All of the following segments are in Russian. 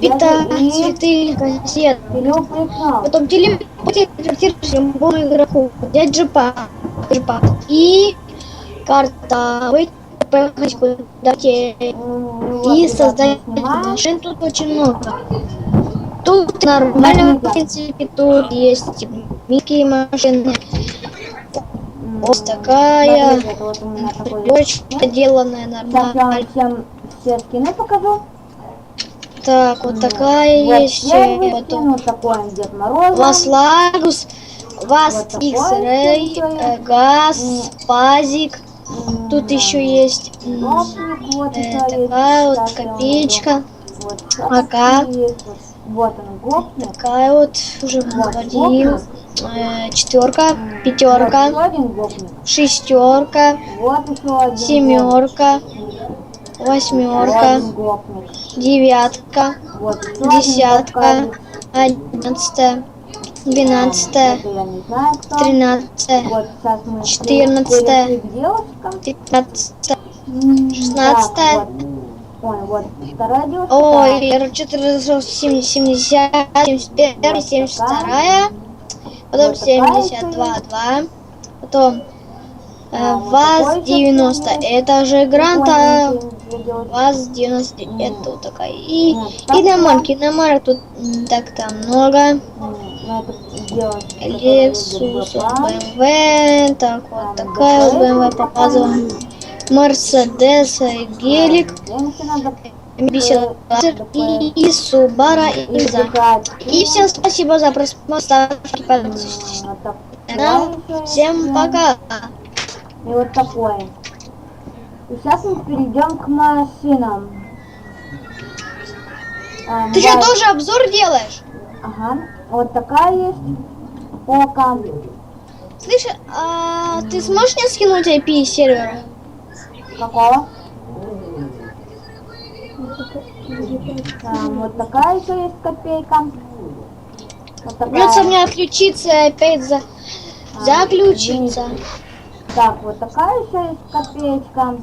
Дядя, и цветы, пришел. Потом телепортируешь любому игроку. Взять джипа. джипа. И карта. Выйти куда тебе М, вот, и создать машин тут очень много. Тут нормально, в принципе, тут есть мелкие машины. Вот такая. Приборочка деланная Сейчас я скины покажу. Так, вот такая вот есть. первый э, скин, Потом вот такой Дед Мороз. Вас Лагус, Вас Вот X-Ray, э, Газ, Пазик. М, Тут еще есть м, Гопник, вот э, есть. такая вот я копеечка. Вот есть. Вот, вот он гопник. Такая вот уже Вот говорил. Э, четверка, Вот пятерка, гопник. шестерка, Вот семерка, Вот восьмерка, девятка, десятка, одиннадцатая, двенадцатая, тринадцатая, Четырнадцатая. пятнадцатая. Шестнадцатая. Ой, вторая девушка. Ой, 470, 70, 71, 72, потом Вот такая 72, 2, потом э, А, вот ВАЗ такой 90, еще это же Гранта, Прикольненький для девушек. ВАЗ 90, это вот такая. И Вот так киномарки, киномарок тут так там много. Ну, Lexus, БП. BMW, так вот такая вот BMW показываем. Мерседес, гелик, Женщина, да, Mitsubishi Lancer и, и Subaru и такая И всем спасибо за просмотр, ставьте. Всем пока. И вот такой. И сейчас мы перейдем к машинам. А, Ты что, вот- тоже обзор делаешь? Ага. Вот такая есть. Ока. Слышь, а ты сможешь мне скинуть IP сервера? Какого? Там вот такая еще есть копейка. Вот такая. Придется мне отключиться и опять за... А, заключиться. Так, вот такая еще есть копеечка.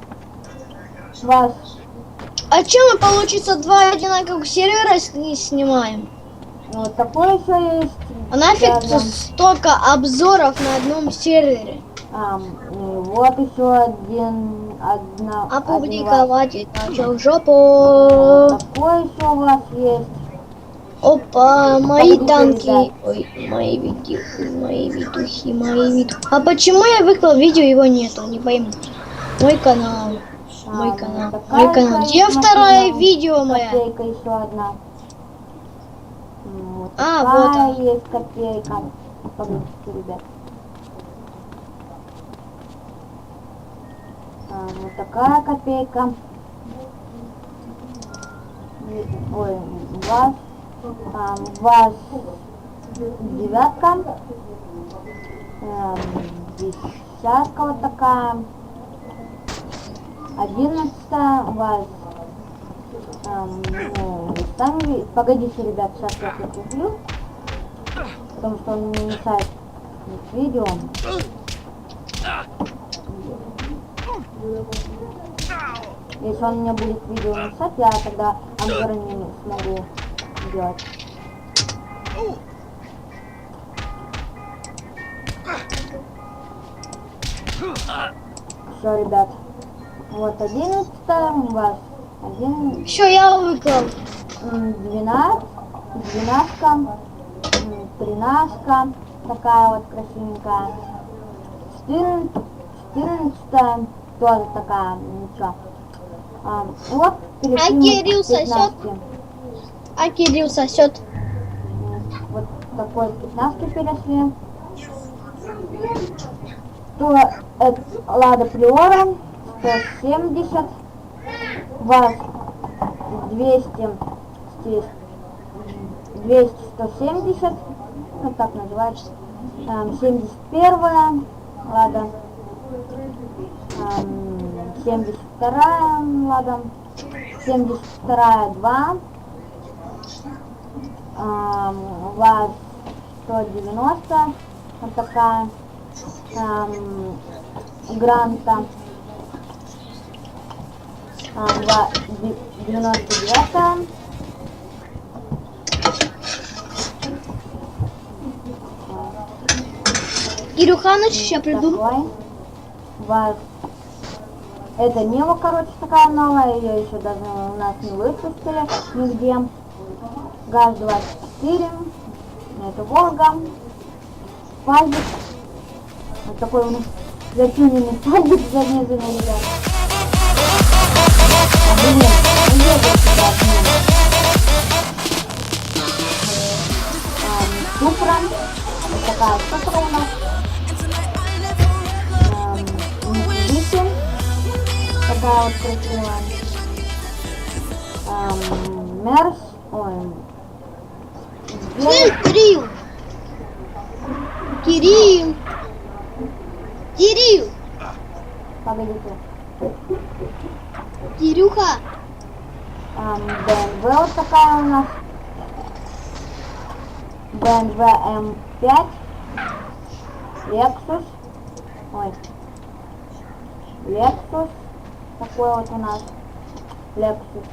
Ваш. А чем мы, получится, два одинаковых сервера с- не снимаем? Вот такой еще есть. А нафиг Да, столько обзоров на одном сервере? И вот еще один, одна, Опубликовать иначе в жопу. один ваш. Такой еще у вас есть. Опа, мои танки. Ой, мои видюхи, мои видухи, мои видухи. А почему я выклал видео, его нету, не пойму. Мой канал. Мой А, канал. Мой канал. Где второе видео мое? Копейка еще одна. Вот А, такая вот есть копейка. Погодите, ребят. А, вот такая копейка. Ой, ваш, а, ваш девятка. Эм, десятка вот такая. Одиннадцатая, у вас Эм, ви- Погодите, ребят, сейчас я куплю. Потому что он мне мешает видео. Если он мне будет видео мешать, я тогда обзоры не смогу делать. Все, ребят. Вот одиннадцатая у вас. Один, Все, я. М, 12, 12, м, 13, такая вот красивенькая. 14, 14 тоже такая, ничего. А, вот А Кирилл сосет? 15. А Кирилл сосет. Вот такой 15 перешли. То это Лада Приора 170, ВАЗ 200, здесь 200, 170, ну так называется, Эм, 71 Лада, Эм, 72 Лада, 72 2, Эм, ВАЗ 190, вот такая, Эм, Гранта, 99 Кирюханыч, сейчас приду. Вас. Это Нива, короче, такая новая, ее еще даже у нас не выпустили нигде. ГАЗ-24. Это Волга. Фазик. Вот такой у нас затюненный фазик занизанный, ребят. Такая Супра у нас. Mitsubishi. Такая вот красивая. Ам, Мерс. Ой. Эй, Кирилл! Кирилл! Кирилл! Погодите. Кирюха! BMW вот такая у нас. BMW M5. Lexus. Ой. Lexus. Такой вот у нас. Lexus.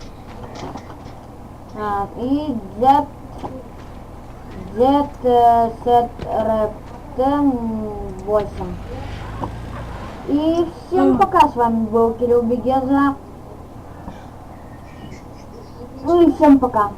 А, и Z. Z э, ZRT 8. И всем пока, с вами был Кирилл Бегеза. Ну и всем пока.